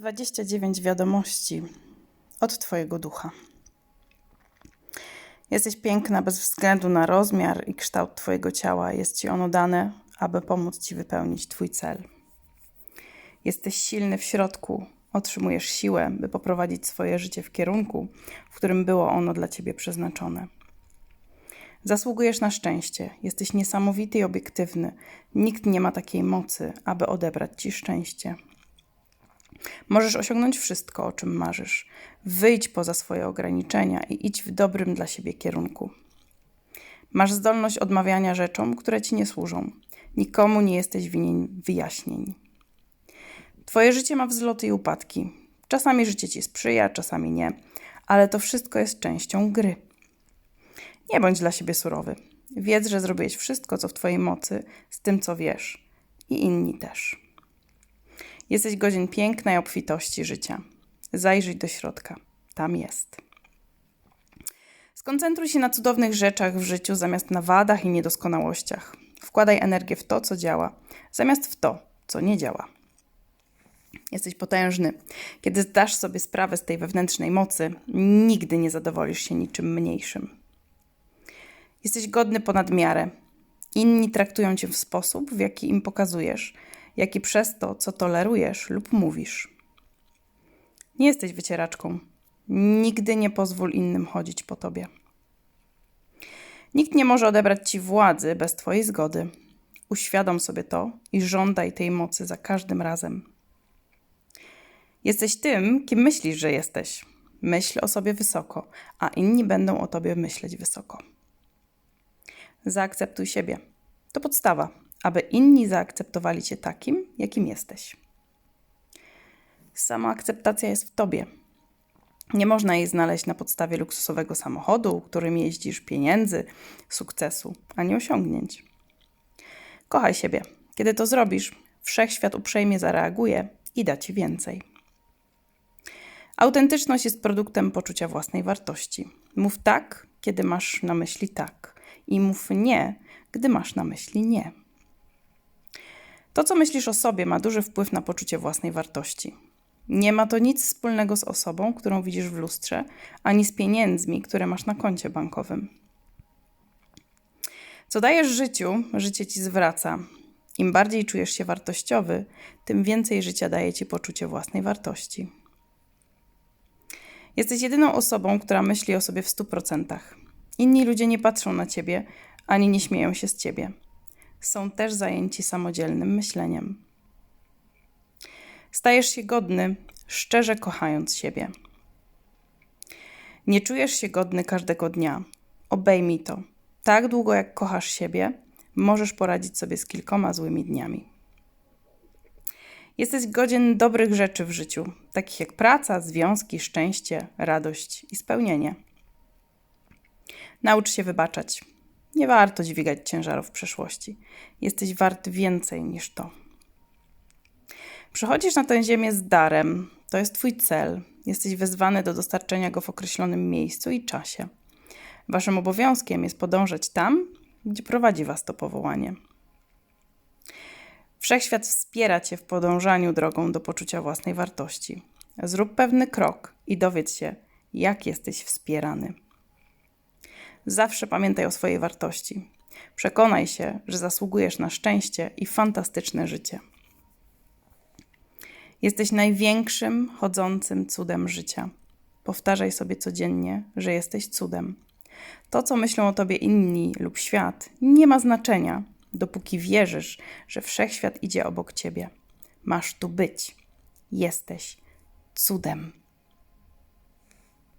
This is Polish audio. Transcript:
29 wiadomości od Twojego ducha. Jesteś piękna bez względu na rozmiar i kształt Twojego ciała. Jest Ci ono dane, aby pomóc Ci wypełnić Twój cel. Jesteś silny w środku, otrzymujesz siłę, by poprowadzić swoje życie w kierunku, w którym było ono dla Ciebie przeznaczone. Zasługujesz na szczęście, jesteś niesamowity i obiektywny. Nikt nie ma takiej mocy, aby odebrać Ci szczęście. Możesz osiągnąć wszystko, o czym marzysz. Wyjdź poza swoje ograniczenia i idź w dobrym dla siebie kierunku. Masz zdolność odmawiania rzeczom, które ci nie służą. Nikomu nie jesteś winien wyjaśnień. Twoje życie ma wzloty i upadki. Czasami życie ci sprzyja, czasami nie, ale to wszystko jest częścią gry. Nie bądź dla siebie surowy. Wiedz, że zrobiłeś wszystko, co w Twojej mocy, z tym, co wiesz, i inni też. Jesteś godzien pięknej obfitości życia. Zajrzyj do środka. Tam jest. Skoncentruj się na cudownych rzeczach w życiu zamiast na wadach i niedoskonałościach. Wkładaj energię w to, co działa, zamiast w to, co nie działa. Jesteś potężny. Kiedy zdasz sobie sprawę z tej wewnętrznej mocy, nigdy nie zadowolisz się niczym mniejszym. Jesteś godny ponad miarę. Inni traktują cię w sposób, w jaki im pokazujesz, jak i przez to, co tolerujesz lub mówisz. Nie jesteś wycieraczką. Nigdy nie pozwól innym chodzić po tobie. Nikt nie może odebrać ci władzy bez twojej zgody. Uświadom sobie to i żądaj tej mocy za każdym razem. Jesteś tym, kim myślisz, że jesteś. Myśl o sobie wysoko, a inni będą o tobie myśleć wysoko. Zaakceptuj siebie. To podstawa aby inni zaakceptowali cię takim, jakim jesteś. Sama akceptacja jest w tobie. Nie można jej znaleźć na podstawie luksusowego samochodu, którym jeździsz, pieniędzy, sukcesu, ani osiągnięć. Kochaj siebie. Kiedy to zrobisz, wszechświat uprzejmie zareaguje i da ci więcej. Autentyczność jest produktem poczucia własnej wartości. Mów tak, kiedy masz na myśli tak, i mów nie, gdy masz na myśli nie. To, co myślisz o sobie, ma duży wpływ na poczucie własnej wartości. Nie ma to nic wspólnego z osobą, którą widzisz w lustrze, ani z pieniędzmi, które masz na koncie bankowym. Co dajesz życiu, życie ci zwraca. Im bardziej czujesz się wartościowy, tym więcej życia daje ci poczucie własnej wartości. Jesteś jedyną osobą, która myśli o sobie w stu procentach. Inni ludzie nie patrzą na ciebie, ani nie śmieją się z ciebie są też zajęci samodzielnym myśleniem. Stajesz się godny, szczerze kochając siebie. Nie czujesz się godny każdego dnia. Obejmij to. Tak długo jak kochasz siebie, możesz poradzić sobie z kilkoma złymi dniami. Jesteś godzien dobrych rzeczy w życiu, takich jak praca, związki, szczęście, radość i spełnienie. Naucz się wybaczać. Nie warto dźwigać ciężarów przeszłości. Jesteś wart więcej niż to. Przychodzisz na tę ziemię z darem. To jest Twój cel. Jesteś wezwany do dostarczenia go w określonym miejscu i czasie. Waszym obowiązkiem jest podążać tam, gdzie prowadzi Was to powołanie. Wszechświat wspiera Cię w podążaniu drogą do poczucia własnej wartości. Zrób pewny krok i dowiedz się, jak jesteś wspierany. Zawsze pamiętaj o swojej wartości. Przekonaj się, że zasługujesz na szczęście i fantastyczne życie. Jesteś największym chodzącym cudem życia. Powtarzaj sobie codziennie, że jesteś cudem. To, co myślą o tobie inni lub świat, nie ma znaczenia, dopóki wierzysz, że wszechświat idzie obok ciebie. Masz tu być. Jesteś cudem.